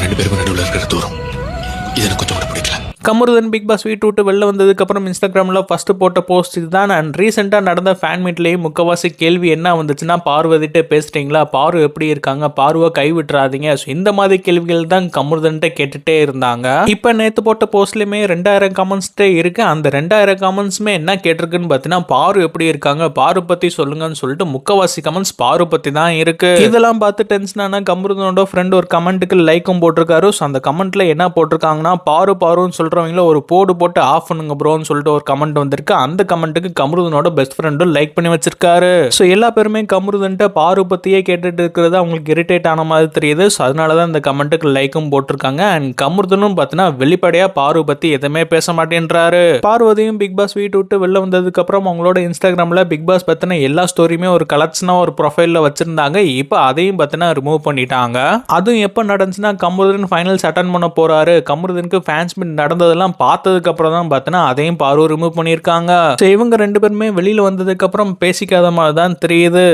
நம்ம ரெண்டு பேருக்கும் நடுவில் இருக்கிற தூரம் இது எனக்கு கொஞ்சம் கூட பிடிக்கல கமருதன் பிக் பாஸ் வீட்டு விட்டு வெளில வந்ததுக்கப்புறம் இன்ஸ்டாகிராமில் ஃபஸ்ட்டு போட்ட போஸ்ட் இதுதான். அண்ட் ரீசெண்டாக நடந்த ஃபேன் மீட்லேயும் முக்கவாசி கேள்வி என்ன வந்துச்சுன்னா பார்வதிட்டு பேசுகிறீங்களா பார்வ எப்படி இருக்காங்க? பார்வை கை விட்டுறாதீங்க. ஸோ இந்த மாதிரி கேள்விகள் தான் கமருதன்ட்ட கேட்டுகிட்டே இருந்தாங்க. இப்போ நேற்று போட்ட போஸ்ட்லேயுமே ரெண்டாயிரம் கமெண்ட்ஸ்ட்டே இருக்கு. அந்த ரெண்டாயிரம் கமெண்ட்ஸுமே என்ன கேட்டிருக்குன்னு பார்த்தீங்கன்னா பாரு எப்படி இருக்காங்க? பாரு பற்றி சொல்லுங்கன்னு சொல்லிட்டு முக்கவாசி கமெண்ட்ஸ் பாரு பற்றி தான் இருக்கு. இதெல்லாம் பார்த்து டென்ஷனானா கமருதனோட ஃப்ரெண்ட் ஒரு கமெண்ட்டுக்கு லைக்கும் போட்டிருக்காரு. ஸோ அந்த கமெண்ட்டில் என்ன போட்டிருக்காங்கன்னா பாரு பாருன்னு சொல்கிறவங்களும் ஒரு போடு போட்டு ஆஃப் பண்ணுங்க ப்ரோன்னு சொல்லிட்டு ஒரு கமெண்ட் வந்திருக்கு. அந்த கமெண்ட்டுக்கு கமருதனோட பெஸ்ட் ஃப்ரெண்டும் லைக் பண்ணி வச்சிருக்காரு. ஸோ எல்லா பேருமே கமருதன்ட்ட பாரு பற்றியே கேட்டுட்டு இருக்கிறது அவங்களுக்கு இரிட்டேட் ஆன மாதிரி தெரியுது. ஸோ அதனால தான் இந்த கமெண்ட்டுக்கு லைக்கும் போட்டிருக்காங்க. அண்ட் கமருதனும் பார்த்தீங்கன்னா வெளிப்படையாக பாரு பத்தி எதுவுமே பேச மாட்டேன்றாரு. பார்வதியும் பிக் பாஸ் வீட்டு விட்டு வெளில வந்ததுக்கப்புறம் அவங்களோட இன்ஸ்டாகிராமில் பிக் பாஸ் பற்றின எல்லா ஸ்டோரியுமே ஒரு கலெக்ஷனாக ஒரு ப்ரொஃபைலில் வச்சிருந்தாங்க. இப்போ அதையும் பார்த்தீங்கன்னா ரிமூவ் பண்ணிட்டாங்க. அதுவும் எப்போ நடந்துச்சுன்னா கமருதன் ஃபைனல்ஸ் அட்டன் பண்ண போகிறாரு கமருதனுக்கு ஃபேன்ஸ் மீட் நடந்ததெல்லாம் பார்த்ததுக்கு அப்புறம் தான் பார்த்தீங்கன்னா அதையும் பார்வை ரிமூவ் பண்ணியிருக்காங்க. ஸோ இவங்க ரெண்டு பேருமே வெளியில வந்ததுக்கு அப்புறம் பேசிக்காத மாதிரி தான் தெரியுது.